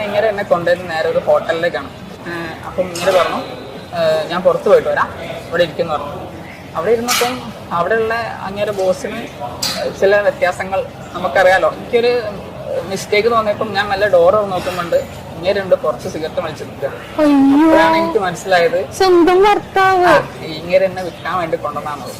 അങ്ങനെ ഇങ്ങനെ എന്നെ കൊണ്ടുവരുന്ന നേരെ ഒരു ഹോട്ടലിലേക്കാണ് അപ്പം ഇങ്ങനെ പറഞ്ഞു ഞാൻ പുറത്ത് പോയിട്ട് വരാം. ഇവിടെ ഇരിക്കുന്നു പറഞ്ഞു. അവിടെ ഇരുന്നപ്പം അവിടെയുള്ള അങ്ങേരെ ബോസിന് ചില വ്യത്യാസങ്ങൾ നമുക്കറിയാലോ. എനിക്കൊരു മിസ്റ്റേക്ക് തോന്നിയപ്പം ഞാൻ നല്ല ഡോർ നോക്കുന്നുണ്ട്. ഇങ്ങനെയുണ്ട് കുറച്ച് സിഗരറ്റ് വലിച്ചു നിൽക്കുക എനിക്ക് മനസ്സിലായത് സ്വന്തം ഭർത്താവ്. ആ, ഇങ്ങനെ എന്നെ വിൽക്കാൻ വേണ്ടി കൊണ്ടുവന്നാണത്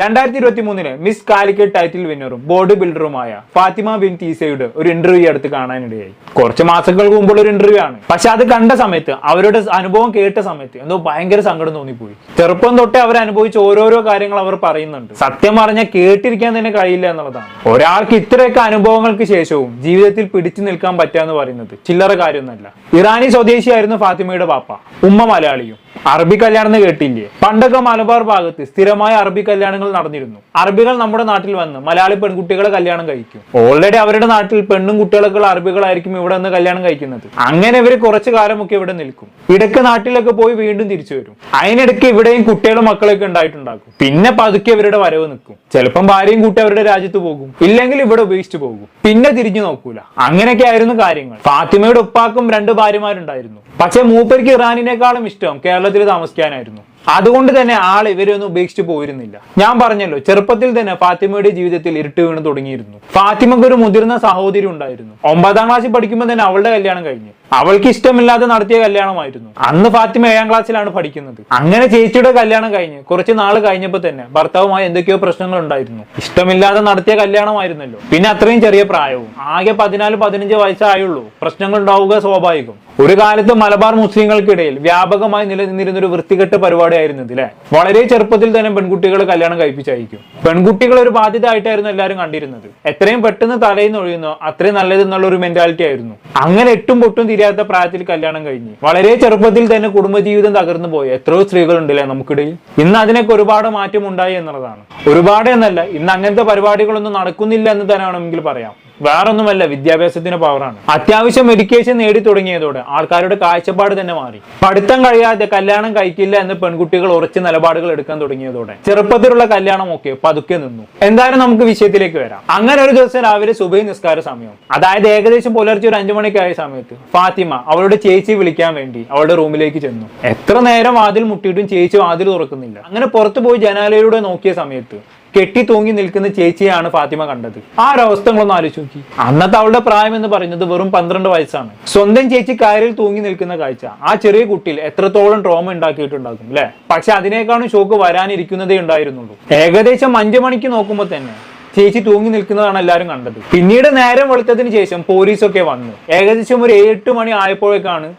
രണ്ടായിരത്തി ഇരുപത്തി മൂന്നിന് മിസ് കാലിക്കറ്റ് ടൈറ്റിൽ വിന്നറും ബോർഡ് ബിൽഡറുമായ ഫാത്തിമ ബിൻ തീസയുടെ ഒരു ഇന്റർവ്യൂ അടുത്ത് കാണാനിടയായി. കുറച്ച് മാസങ്ങൾക്ക് മുമ്പുള്ള ഒരു ഇന്റർവ്യൂ ആണ്. പക്ഷെ അത് കണ്ട സമയത്ത് അവരുടെ അനുഭവം കേട്ട സമയത്ത് എന്തോ ഭയങ്കര സങ്കടം തോന്നിപ്പോയി. ചെറുപ്പം തൊട്ടേ അവർ അനുഭവിച്ച ഓരോരോ കാര്യങ്ങൾ അവർ പറയുന്നുണ്ട്. സത്യം പറഞ്ഞാൽ കേട്ടിരിക്കാൻ തന്നെ കഴിയില്ല എന്നുള്ളതാണ്. ഒരാൾക്ക് ഇത്രയൊക്കെ അനുഭവങ്ങൾക്ക് ശേഷവും ജീവിതത്തിൽ പിടിച്ചു നിൽക്കാൻ പറ്റുക എന്ന് പറയുന്നത് ചില്ലറ കാര്യമൊന്നുമല്ല. ഇറാനി സ്വദേശിയായിരുന്നു ഫാത്തിമയുടെ പാപ്പ ഉമ്മ മലയാളിയും. അറബി കല്യാണം എന്ന് കേട്ടില്ലേ? പണ്ടൊക്കെ മലബാർ ഭാഗത്ത് സ്ഥിരമായ അറബി കല്യാണങ്ങൾ നടന്നിരുന്നു. അറബികൾ നമ്മുടെ നാട്ടിൽ വന്ന് മലയാളി പെൺകുട്ടികളെ കല്യാണം കഴിക്കും. ഓൾറെഡി അവരുടെ നാട്ടിൽ പെണ്ണും കുട്ടികളൊക്കെ അറബികളായിരിക്കും ഇവിടെ നിന്ന് കല്യാണം കഴിക്കുന്നത്. അങ്ങനെ ഇവർ കുറച്ചു കാലമൊക്കെ ഇവിടെ നിൽക്കും. ഇടയ്ക്ക് നാട്ടിലൊക്കെ പോയി വീണ്ടും തിരിച്ചു വരും. അതിനിടയ്ക്ക് ഇവിടെയും കുട്ടികളും മക്കളൊക്കെ ഉണ്ടായിട്ടുണ്ടാകും. പിന്നെ പതുക്കെ ഇവരുടെ വരവ് നിൽക്കും. ചിലപ്പം ഭാര്യയും കൂട്ടി അവരുടെ രാജ്യത്ത് പോകും. ഇല്ലെങ്കിൽ ഇവിടെ ഉപേക്ഷിച്ചു പോകും. പിന്നെ തിരിഞ്ഞു നോക്കൂല. അങ്ങനെയൊക്കെ ആയിരുന്നു കാര്യങ്ങൾ. ഫാത്തിമയുടെ ഉപ്പാക്കും രണ്ട് ഭാര്യമാരുണ്ടായിരുന്നു. പക്ഷെ മൂപ്പർക്ക് ഇറാനിനേക്കാളും ഇഷ്ടം കേരളത്തിൽ താമസിക്കാനായിരുന്നു. അതുകൊണ്ട് തന്നെ ആൾ ഇവരൊന്നും ഉപേക്ഷിച്ചു പോയിരുന്നില്ല. ഞാൻ പറഞ്ഞല്ലോ ചെറുപ്പത്തിൽ തന്നെ ഫാത്തിമയുടെ ജീവിതത്തിൽ ഇരുട്ട് വീണ് തുടങ്ങിയിരുന്നു. ഫാത്തിമക്ക് ഒരു മുതിർന്ന സഹോദരി ഉണ്ടായിരുന്നു. ഒമ്പതാം ക്ലാസ്സിൽ പഠിക്കുമ്പോൾ തന്നെ അവളുടെ കല്യാണം കഴിഞ്ഞു. അവൾക്ക് ഇഷ്ടമില്ലാതെ നടത്തിയ കല്യാണമായിരുന്നു. അന്ന് ഫാത്തിമ ഏഴാം ക്ലാസ്സിലാണ് പഠിക്കുന്നത്. അങ്ങനെ ചേച്ചിയുടെ കല്യാണം കഴിഞ്ഞ് കുറച്ച് നാൾ കഴിഞ്ഞപ്പോൾ തന്നെ ഭർത്താവുമായി എന്തൊക്കെയോ പ്രശ്നങ്ങൾ ഉണ്ടായിരുന്നു. ഇഷ്ടമില്ലാതെ നടത്തിയ കല്യാണമായിരുന്നല്ലോ. പിന്നെ അത്രയും ചെറിയ പ്രായവും. ആകെ പതിനാല് പതിനഞ്ച് വയസ്സായുള്ളൂ. പ്രശ്നങ്ങൾ ഉണ്ടാവുക സ്വാഭാവികം. ഒരു കാലത്ത് മലബാർ മുസ്ലിങ്ങൾക്കിടയിൽ വ്യാപകമായി നിലനിന്നിരുന്ന ഒരു വൃത്തികെട്ട പരിപാടിയായിരുന്നു അല്ലെ വളരെ ചെറുപ്പത്തിൽ തന്നെ പെൺകുട്ടികളെ കല്യാണം കഴിപ്പിച്ചയക്കും പെൺകുട്ടികൾ ഒരു ബാധ്യത ആയിട്ടായിരുന്നു എല്ലാവരും കണ്ടിരുന്നത്. എത്രയും പെട്ടെന്ന് തലയിൽ നിന്ന് ഒഴിയുന്നോ അത്രയും നല്ലത് എന്നുള്ള ഒരു മെന്റാലിറ്റി ആയിരുന്നു. അങ്ങനെ എട്ടും പൊട്ടും തിരിയാത്ത പ്രായത്തിൽ കല്യാണം കഴിഞ്ഞ്. വളരെ ചെറുപ്പത്തിൽ തന്നെ കുടുംബജീവിതം തകർന്നു പോയ എത്രയോ സ്ത്രീകളുണ്ടല്ലേ നമുക്കിടയിൽ. ഇന്ന് അതിനൊക്കെ ഒരുപാട് മാറ്റം ഉണ്ടായി എന്നുള്ളതാണ്. ഒരുപാട് എന്നല്ല ഇന്ന് അങ്ങനത്തെ പരിപാടികളൊന്നും നടക്കുന്നില്ല എന്ന് തന്നെ വേണമെങ്കിൽ പറയാം. വേറൊന്നുമല്ല വിദ്യാഭ്യാസത്തിന്റെ പവറാണ് അത്യാവശ്യം മെഡിക്കേഷൻ നേടി തുടങ്ങിയതോടെ ആൾക്കാരുടെ കാഴ്ചപ്പാട് തന്നെ മാറി. പഠിത്തം കഴിയാതെ കല്യാണം കഴിക്കില്ല എന്ന് പെൺകുട്ടികൾ ഉറച്ച നിലപാടുകൾ എടുക്കാൻ തുടങ്ങിയതോടെ ചെറുപ്പത്തിലുള്ള കല്യാണം ഒക്കെ പതുക്കെ നിന്നു. എന്തായാലും നമുക്ക് വിഷയത്തിലേക്ക് വരാം. അങ്ങനെ ഒരു ദിവസം രാവിലെ സുബൈ നിസ്കാര സമയം. അതായത് ഏകദേശം പുലർച്ചെ ഒരു അഞ്ചു മണിക്കായ സമയത്ത് ഫാത്തിമ അവളുടെ ചേച്ചി വിളിക്കാൻ വേണ്ടി അവളുടെ റൂമിലേക്ക് ചെന്നു. എത്ര നേരം വാതിൽ മുട്ടിയിട്ടും ചേച്ചി വാതിൽ തുറക്കുന്നില്ല. അങ്ങനെ പുറത്തു പോയി ജനാലയിലൂടെ നോക്കിയ സമയത്ത് കെട്ടി തൂങ്ങി നിൽക്കുന്ന ചേച്ചിയാണ് ഫാത്തിമ കണ്ടത്. ആ ഒരവസ്ഥകളൊന്ന് ആലോചിച്ച് നോക്കി. അന്നത്തെ അവളുടെ പ്രായം എന്ന് പറയുന്നത് വെറും പന്ത്രണ്ട് വയസ്സാണ്. സ്വന്തം ചേച്ചി കയറിൽ തൂങ്ങി നിൽക്കുന്ന കാഴ്ച ആ ചെറിയ കുട്ടിയിൽ എത്രത്തോളം ട്രോമ ഉണ്ടാക്കിയിട്ടുണ്ടാകും അല്ലെ പക്ഷെ അതിനേക്കാളും ഷോക്ക് വരാനിരിക്കുന്നതേ ഉണ്ടായിരുന്നുള്ളൂ. ഏകദേശം അഞ്ചു മണിക്ക് നോക്കുമ്പോൾ തന്നെ ചേച്ചി തൂങ്ങി നിൽക്കുന്നതാണ് എല്ലാവരും കണ്ടത്. പിന്നീട് നേരം വെളുത്തതിന് ശേഷം പോലീസൊക്കെ വന്നു. ഏകദേശം ഒരു എട്ട് മണി ആയപ്പോഴേക്കാണ്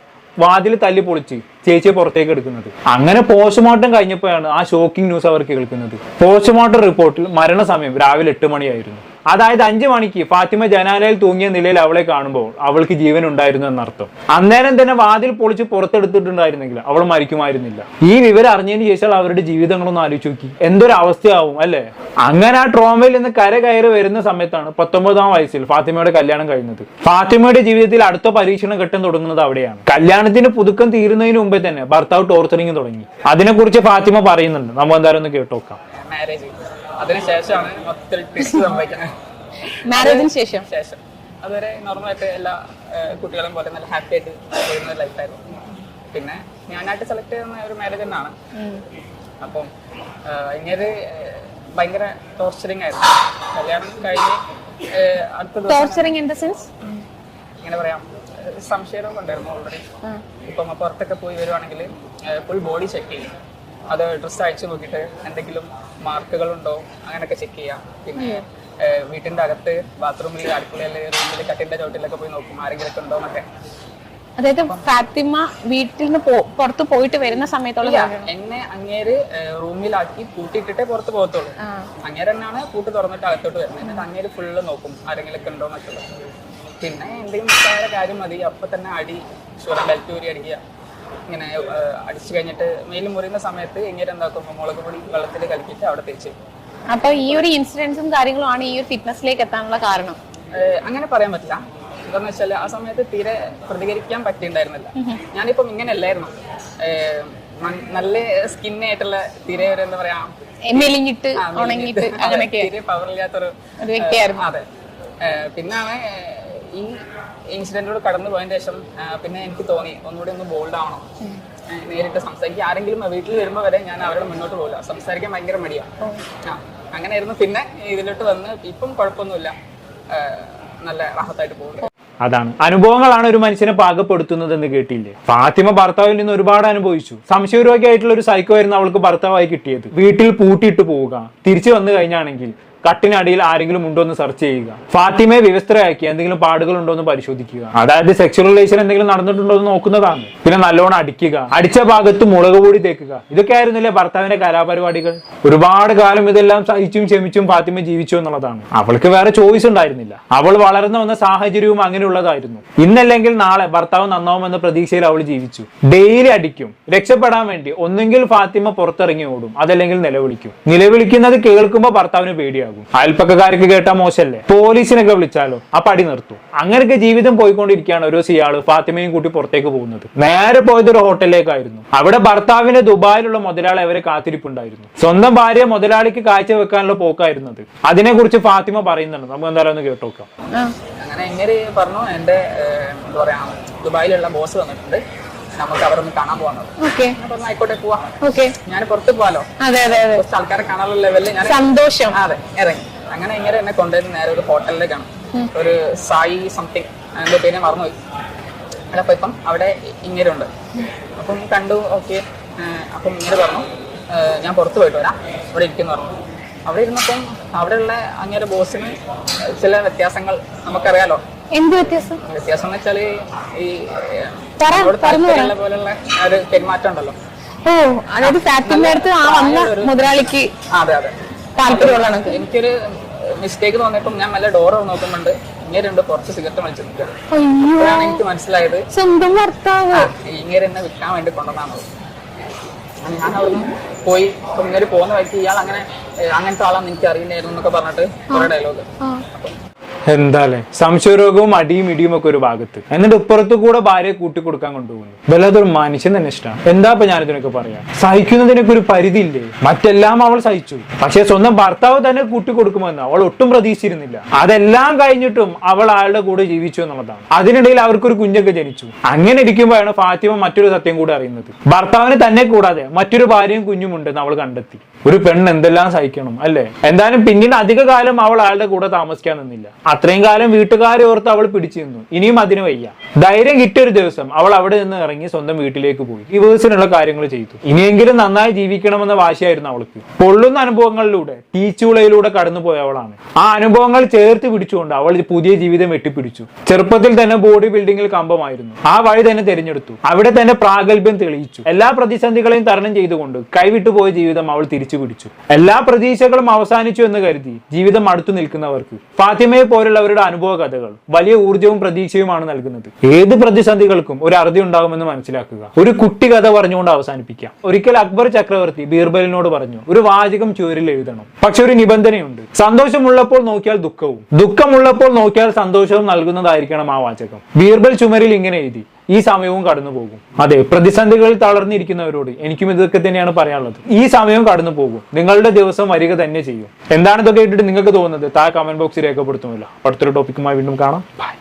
വാതിൽ തല്ലി പൊളിച്ച് ചേച്ചിയെ പുറത്തേക്ക് എടുക്കുന്നത്. അങ്ങനെ പോസ്റ്റ്മോർട്ടം കഴിഞ്ഞപ്പോഴാണ് ആ ഷോക്കിംഗ് ന്യൂസ് അവർക്ക് കേൾക്കുന്നത്. പോസ്റ്റ്മോർട്ടം റിപ്പോർട്ടിൽ മരണസമയം രാവിലെ എട്ട് മണിയായിരുന്നു. അതായത് അഞ്ചു മണിക്ക് ഫാത്തിമ ജനാലയിൽ തൂങ്ങിയ നിലയിൽ അവളെ കാണുമ്പോൾ അവൾക്ക് ജീവൻ ഉണ്ടായിരുന്നു എന്നർത്ഥം. അന്നേരം തന്നെ വാതിൽ പൊളിച്ച് പുറത്തെടുത്തിട്ടുണ്ടായിരുന്നെങ്കിൽ അവൾ മരിക്കുമായിരുന്നില്ല. ഈ വിവരം അറിഞ്ഞതിന് ശേഷം അവരുടെ ജീവിതങ്ങളൊന്നും ആലോചിച്ചു നോക്കി. എന്തൊരു അവസ്ഥയാവും അല്ലേ? അങ്ങനെ ആ ട്രോമയിൽ നിന്ന് കര കയറി വരുന്ന സമയത്താണ് പത്തൊമ്പതാം വയസ്സിൽ ഫാത്തിമയുടെ കല്യാണം കഴിഞ്ഞത്. ഫാത്തിമയുടെ ജീവിതത്തിൽ അടുത്ത പരീക്ഷണ ഘട്ടം തുടങ്ങുന്നത് അവിടെയാണ്. കല്യാണത്തിന് പുതുക്കം തീരുന്നതിന് മുമ്പേ തന്നെ ഭർത്താവ് ടോർച്ചറിങ് തുടങ്ങി. അതിനെക്കുറിച്ച് ഫാത്തിമ പറയുന്നുണ്ട്. നമ്മൾ എന്തായാലും ഒന്ന് കേട്ടോക്കാം. അതിനുശേഷമാണ് മൊത്തത്തിൽ ട്വിസ്റ്റ് സംഭവിക്കുന്നത്. മാരേജിന് ശേഷം. ശേഷം. അതുവരെ നോർമലായിട്ട് എല്ലാ കുട്ടികളും പോലെ നല്ല ഹാപ്പി ആയിട്ട് ചെയ്യുന്ന ലൈഫായിരുന്നു പിന്നെ ഞാനായിട്ട് സെലക്ട് ചെയ്യുന്ന ഒരു മാരേജ് തന്നെയാണ്. അപ്പം ഇനിയത് ഭയങ്കര ടോർച്ചറിങ് ആയിരുന്നു. കല്യാണം കഴിഞ്ഞ് അടുത്ത ടോർച്ചറിങ് ഇൻ ദ സെൻസ് ഇങ്ങനെ പറയാം. സംശയം ഉണ്ടായിരുന്നു ഓൾറെഡി ഇപ്പം പുറത്തൊക്കെ പോയി വരുവാണെങ്കിൽ ഫുൾ ബോഡി ചെക്ക് ചെയ്യും. അത് ഡ്രസ്സ് അയച്ചു നോക്കിയിട്ട് എന്തെങ്കിലും മാർക്കുകൾ മാർക്കുകളുണ്ടോ അങ്ങനെയൊക്കെ ചെക്ക് ചെയ്യാം. പിന്നെ വീട്ടിന്റെ അകത്ത് ബാത്റൂമിൽ അടുക്കളയിൽ റൂമിൽ കട്ടിന്റെ ചോട്ടിലൊക്കെ പോയി നോക്കും ആരെങ്കിലും ഉണ്ടോ എന്നൊക്കെ. അതായത് ഫാത്തിമ വീട്ടിൽ നിന്ന് പുറത്ത് പോയിട്ട് വരുന്ന സമയത്തുള്ള എന്നെ അങ്ങേര് റൂമിലാക്കി പൂട്ടിയിട്ടിട്ടേ പുറത്ത് പോകത്തുള്ളൂ. അങ്ങേര് തന്നെയാണ് പൂട്ട് തുറന്നിട്ട് അകത്തോട്ട് വരുന്നത്. എന്നിട്ട് അങ്ങേര് ഫുള്ള് നോക്കും ആരെങ്കിലും ഉണ്ടോ എന്നൊക്കെ. പിന്നെ എന്തെങ്കിലും കാര്യം മതി. അപ്പൊ തന്നെ അടി ബെൽറ്റ് ഊരി അടിക്കുക. ഇങ്ങനെ അടിച്ചു കഴിഞ്ഞിട്ട് മെയിൽ മുറിയുന്ന സമയത്ത് എങ്ങനെ എന്താക്കും? മുളക് പൊടി വെള്ളത്തിൽ കലക്കിയിട്ട് അവിടെ തേച്ച്. അപ്പൊ ഈ ഒരു ഇൻസിഡൻസും കാര്യങ്ങളും ആണ് ഈ ഒരു ഫിറ്റ്നസിലേക്ക് എത്താനുള്ള കാരണം. അങ്ങനെ പറയാൻ പറ്റില്ല. എന്താന്ന് വെച്ചാൽ ആ സമയത്ത് തീരെ പ്രതികരിക്കാൻ പറ്റിയിട്ടുണ്ടായിരുന്നില്ല. ഞാനിപ്പം ഇങ്ങനെ അല്ലായിരുന്നു നല്ല സ്കിന്നായിട്ടുള്ള തീരെ ഒരു എന്താ പറയാ മെലിഞ്ഞിട്ട് ഉണങ്ങിട്ട് അങ്ങനെയൊക്കെ തീരെ പവറില്ലാത്തൊരു ഒരു വ്യക്തിയായിരുന്നു. അതെ. പിന്നാണ് ഈ ഇൻസിഡന്റിലൂടെ കടന്നു പോയതിന് ശേഷം പിന്നെ എനിക്ക് തോന്നി ഒന്നുകൂടി ഒന്ന് ബോൾഡ് ആവണം. നേരിട്ട് സംസാരിക്കുക ആരെങ്കിലും വീട്ടിൽ വരുമ്പോൾ വരെ ഞാൻ അവരോട് മുന്നോട്ട് പോകില്ല സംസാരിക്കാൻ ഭയങ്കര മടിയാണ് ആ അങ്ങനെയായിരുന്നു. പിന്നെ ഇതിലോട്ട് വന്ന് ഇപ്പം കുഴപ്പമൊന്നുമില്ല. നല്ല റാഹത്തായിട്ട് പോകുന്നത് അതാണ്. അനുഭവങ്ങളാണ് ഒരു മനുഷ്യനെ പാകപ്പെടുത്തുന്നത് എന്ന് കേട്ടില്ലേ? ഫാത്തിമ ഭർത്താവിൽ നിന്ന് ഒരുപാട് അനുഭവിച്ചു. സംശയരോഗിയായിട്ടുള്ള ഒരു സൈക്കോ ആയിരുന്നു അവൾക്ക് ഭർത്താവായി കിട്ടിയത്. വീട്ടിൽ പൂട്ടിയിട്ട് പോവുക. തിരിച്ചു വന്നു കഴിഞ്ഞാണെങ്കിൽ കട്ടിനടിയിൽ ആരെങ്കിലും ഉണ്ടോ എന്ന് സെർച്ച് ചെയ്യുക. ഫാത്തിമയെ വിവസ്ത്രയാക്കി എന്തെങ്കിലും പാടുകൾ ഉണ്ടോ എന്ന് പരിശോധിക്കുക. അതായത് സെക്സ്വൽ റിലേഷൻ എന്തെങ്കിലും നടന്നിട്ടുണ്ടോ എന്ന് നോക്കുന്നതാണ്. പിന്നെ നല്ലോണം അടിക്കുക. അടിച്ച ഭാഗത്ത് മുളക് പൊടി തേക്കുക. ഇതൊക്കെ ആയിരുന്നില്ലേ ഭർത്താവിന്റെ കലാപരിപാടികൾ? ഒരുപാട് കാലം ഇതെല്ലാം സഹിച്ചും ക്ഷമിച്ചും ഫാത്തിമ ജീവിച്ചു എന്നുള്ളതാണ്. അവൾക്ക് വേറെ ചോയ്സ് ഉണ്ടായിരുന്നില്ല. അവൾ വളർന്നു വന്ന സാഹചര്യവും അങ്ങനെയുള്ളതായിരുന്നു. ഇന്നല്ലെങ്കിൽ നാളെ ഭർത്താവ് നന്നാവുമെന്ന പ്രതീക്ഷയിൽ അവൾ ജീവിച്ചു. ഡെയിലി അടിക്കും. രക്ഷപ്പെടാൻ വേണ്ടി ഒന്നെങ്കിൽ ഫാത്തിമ പുറത്തിറങ്ങി ഓടും. അതല്ലെങ്കിൽ നിലവിളിക്കും. നിലവിളിക്കുന്നത് കേൾക്കുമ്പോൾ ഭർത്താവിന് പേടിയാകും. അയൽപ്പക്കാർക്ക് കേട്ടാ മോശമല്ലേ പോലീസിനൊക്കെ വിളിച്ചാലോ? ആ പടി നിർത്തും. അങ്ങനെയൊക്കെ ജീവിതം പോയിക്കൊണ്ടിരിക്കുകയാണ് ഓരോ സിയാൾ ഫാത്തിമയും കൂട്ടി പുറത്തേക്ക് പോകുന്നത്. നേരെ പോയത് ഒരു ഹോട്ടലിലേക്കായിരുന്നു. അവിടെ ഭർത്താവിന്റെ ദുബായിലുള്ള മുതലാളി അവരെ കാത്തിരിപ്പുണ്ടായിരുന്നു. സ്വന്തം ഭാര്യ മുതലാളിക്ക് കാഴ്ച വെക്കാനുള്ള പോക്കായിരുന്നത്. അതിനെക്കുറിച്ച് ഫാത്തിമ പറയുന്നുണ്ട്. നമുക്ക് എന്തായാലും ഒന്ന് കേട്ടോക്കാം ആ. അങ്ങനെ എങ്ങനെ പറഞ്ഞു? എന്റെ എന്താ പറയാ ദുബായിലുള്ള ബോസ് വന്നിട്ടുണ്ട്. നമുക്ക് അവരൊന്ന് കാണാൻ ആയിക്കോട്ടെ പോവാ. ഞാൻ പുറത്ത് പോവാലോ? അതെ അതെ അതെ. ആൾക്കാരെ കാണാനുള്ള ലെവലിൽ ഞാൻ സന്തോഷം. അതെ അതെ ഇറങ്ങി. അങ്ങനെ ഇങ്ങനെ എന്നെ കൊണ്ടുവരുന്ന നേരെ ഒരു ഹോട്ടലിലേക്കാണ് ഒരു സായി സംതിങ് അതിന്റെ പേര് മറന്നുപോയി. അപ്പൊ ഇപ്പം അവിടെ ഇങ്ങനെ ഉണ്ട് അപ്പം കണ്ടു ഓക്കെ. അപ്പം ഇങ്ങനെ പറഞ്ഞു. ഞാൻ പുറത്ത് പോയിട്ട് വരാം. ഇവിടെ ഇരിക്കുന്നു പറഞ്ഞു. അവിടെ ഇരുന്നപ്പം അവിടെയുള്ള അങ്ങനെ ബോസിന് ചില വ്യത്യാസങ്ങൾ നമുക്കറിയാലോ. എന്ത് വ്യത്യാസം? വ്യത്യാസം എന്ന് വെച്ചാൽ ഈ താല്പര്യമുള്ള പോലുള്ള ഒരു പെരുമാറ്റം ഉണ്ടല്ലോ ഓ അതായത് ഫാക്ടറിന്റെ അടുത്ത് ആ വന്ന മുതലാളിക്ക് അതെ അതെ. താല്പര്യമുള്ള എനിക്കൊരു മിസ്റ്റേക്ക് തോന്നിയപ്പം ഞാൻ നല്ല ഡോർ നോക്കുന്നുണ്ട്. കുറച്ച് സിഗരറ്റ് അപ്പോഴാണ് എനിക്ക് മനസ്സിലായത്. സ്വന്തം ഭർത്താവ്. ആ, ഇങ്ങനെ എന്നെ വിൽക്കാൻ വേണ്ടി കൊണ്ടുവന്നാണത് ഞാൻ അവിടുന്ന് പോയി. അപ്പം ഇങ്ങനെ പോകുന്ന വഴിക്ക് ഇയാൾ അങ്ങനെ അങ്ങനത്തെ ആളാന്ന് എനിക്ക് അറിയുന്നായിരുന്നു എന്നൊക്കെ പറഞ്ഞിട്ട് കുറെ ഡയലോഗ് ആ. എന്താല്ലേ? സംശയരോഗവും അടിയും ഇടിയും ഒക്കെ ഒരു ഭാഗത്ത്. എന്നിട്ട് ഇപ്പുറത്തു കൂടെ ഭാര്യയെ കൂട്ടി കൊടുക്കാൻ കൊണ്ടുപോകുന്നു. വല്ലാതൊരു മനുഷ്യൻ തന്നെ ഇഷ്ടമാണ്. എന്താ ഇപ്പൊ ഞാനിതിനൊക്കെ പറയാം? സഹിക്കുന്നതിനൊക്കെ ഒരു പരിധിയില്ലേ? മറ്റെല്ലാം അവൾ സഹിച്ചു. പക്ഷെ സ്വന്തം ഭർത്താവ് തന്നെ കൂട്ടി കൊടുക്കുമെന്ന്. അവൾ ഒട്ടും പ്രതീക്ഷിച്ചിരുന്നില്ല. അതെല്ലാം കഴിഞ്ഞിട്ടും അവൾ ആളുടെ കൂടെ ജീവിച്ചു എന്നുള്ളതാണ്. അതിനിടയിൽ അവർക്കൊരു കുഞ്ഞൊക്കെ ജനിച്ചു. അങ്ങനെ ഇരിക്കുമ്പോഴാണ് ഫാത്തിമ മറ്റൊരു സത്യം കൂടെ അറിയുന്നത്. ഭർത്താവിന് തന്നെ കൂടാതെ മറ്റൊരു ഭാര്യയും കുഞ്ഞും ഉണ്ടെന്ന് അവൾ കണ്ടെത്തി. ഒരു പെണ്ണ് എന്തെല്ലാം സഹിക്കണം അല്ലേ? എന്തായാലും പിന്നീട് അധിക കാലം അവൾ ആളുടെ കൂടെ താമസിക്കാൻ നിന്നില്ല. അത്രയും കാലം വീട്ടുകാരെ ഓർത്ത് അവൾ പിടിച്ചു നിന്നു. ഇനിയും അതിന് വയ്യ. ധൈര്യം കിട്ടിയൊരു ദിവസം അവൾ അവിടെ നിന്ന് ഇറങ്ങി സ്വന്തം വീട്ടിലേക്ക് പോയി. ഡിവേഴ്സിനുള്ള കാര്യങ്ങൾ ചെയ്തു. ഇനിയെങ്കിലും നന്നായി ജീവിക്കണമെന്ന വാശിയായിരുന്നു അവൾക്ക്. പൊള്ളുന്ന അനുഭവങ്ങളിലൂടെ തീച്ചുളയിലൂടെ കടന്നുപോയവളാണ് ആ അനുഭവങ്ങൾ ചേർത്ത് പിടിച്ചുകൊണ്ട് അവൾ പുതിയ ജീവിതം വെട്ടിപ്പിടിച്ചു. ചെറുപ്പത്തിൽ തന്നെ ബോഡി ബിൽഡിങ്ങിൽ കമ്പമായിരുന്നു. ആ വഴി തന്നെ തിരഞ്ഞെടുത്തു. അവിടെ തന്നെ പ്രാഗൽഭ്യം തെളിയിച്ചു. എല്ലാ പ്രതിസന്ധികളെയും തരണം ചെയ്തുകൊണ്ട് കൈവിട്ടു പോയ ജീവിതം അവൾ തിരിച്ചു പിടിച്ചു എല്ലാ പ്രതീക്ഷകളും അവസാനിച്ചു എന്ന് കരുതി ജീവിതം അടുത്തു നിൽക്കുന്നവർക്ക്. ഫാത്തിമയെ പോലുള്ളവരുടെ അനുഭവ കഥകൾ വലിയ ഊർജവും പ്രതീക്ഷയുമാണ് നൽകുന്നത്. ഏത് പ്രതിസന്ധികൾക്കും ഒരു അറുതി ഉണ്ടാകുമെന്ന് മനസ്സിലാക്കുക. ഒരു കുട്ടി കഥ പറഞ്ഞുകൊണ്ട് അവസാനിപ്പിക്കാം. ഒരിക്കൽ അക്ബർ ചക്രവർത്തി ബീർബലിനോട് പറഞ്ഞു ഒരു വാചകം ചുവരിൽ എഴുതണം. പക്ഷെ ഒരു നിബന്ധനയുണ്ട്. സന്തോഷമുള്ളപ്പോൾ നോക്കിയാൽ ദുഃഖവും. ദുഃഖമുള്ളപ്പോൾ നോക്കിയാൽ സന്തോഷവും നൽകുന്നതായിരിക്കണം ആ വാചകം. ബീർബൽ ചുമരിൽ ഇങ്ങനെ എഴുതി ഈ സമയവും കടന്നു പോകും അതെ പ്രതിസന്ധികളിൽ തളർന്നിരിക്കുന്നവരോട് എനിക്കും ഇതൊക്കെ തന്നെയാണ് പറയാനുള്ളത്. ഈ സമയവും കടന്നു പോകും നിങ്ങളുടെ ദിവസം വരിക തന്നെ ചെയ്യും. എന്താണ് ഇതൊക്കെ ഇട്ടിട്ട് നിങ്ങൾക്ക് തോന്നുന്നത്? താഴെ കമന്റ് ബോക്സിൽ രേഖപ്പെടുത്തുമല്ലോ അടുത്തൊരു ടോപ്പിക്കുമായി വീണ്ടും കാണാം. ബൈ